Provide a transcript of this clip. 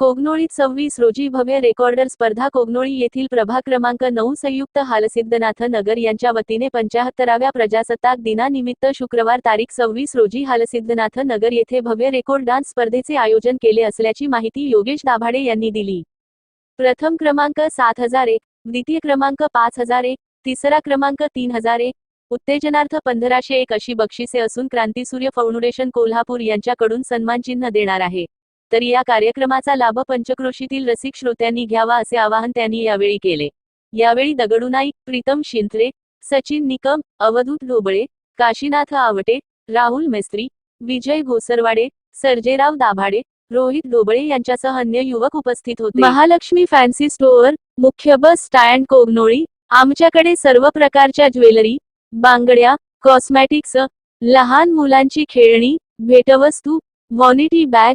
कोगनोळीत सव्वीस रोजी भव्य रेकॉर्डर स्पर्धा कोगनोळी येथील प्रभाग क्रमांक नऊ संयुक्त हालसिद्धनाथ नगर यांच्या वतीने पंचाहत्तराव्या प्रजासत्ताक दिनानिमित्त शुक्रवार तारीख सव्वीस रोजी हालसिद्धनाथ नगर येथे भव्य रेकॉर्ड डान्स स्पर्धेचे आयोजन केले असल्याची माहिती योगेश दाभाडे यांनी दिली. प्रथम क्रमांक सात हजार एक द्वितीय क्रमांक पाच हजार एक तिसरा क्रमांक तीन हजार एक उत्तेजनार्थ पंधराशे एक अशी बक्षिसे असून क्रांतीसूर्य फाउंडेशन कोल्हापूर यांच्याकडून सन्मानचिन्ह देणार आहे. तर या कार्यक्रमाचा लाभ पंचक्रोशीतील रसिक श्रोत्यांनी घ्यावा असे आवाहन त्यांनी यावेळी केले. यावेळी दगडू नाईक प्रीतम शिंत्रे सचिन निकम अवधूत ढोबळे काशीनाथ आवटे राहुल मेस्त्री विजय घोसरवाडे सर्जेराव दाभाडे रोहित ढोबळे यांच्यासह अन्य युवक उपस्थित होते. महालक्ष्मी फॅन्सी स्टोअर मुख्य बस स्टँड कोगनोळी आमच्याकडे सर्व प्रकारच्या ज्वेलरी बांगड्या कॉस्मॅटिक्स लहान मुलांची खेळणी भेटवस्तू वॉनिटी बॅग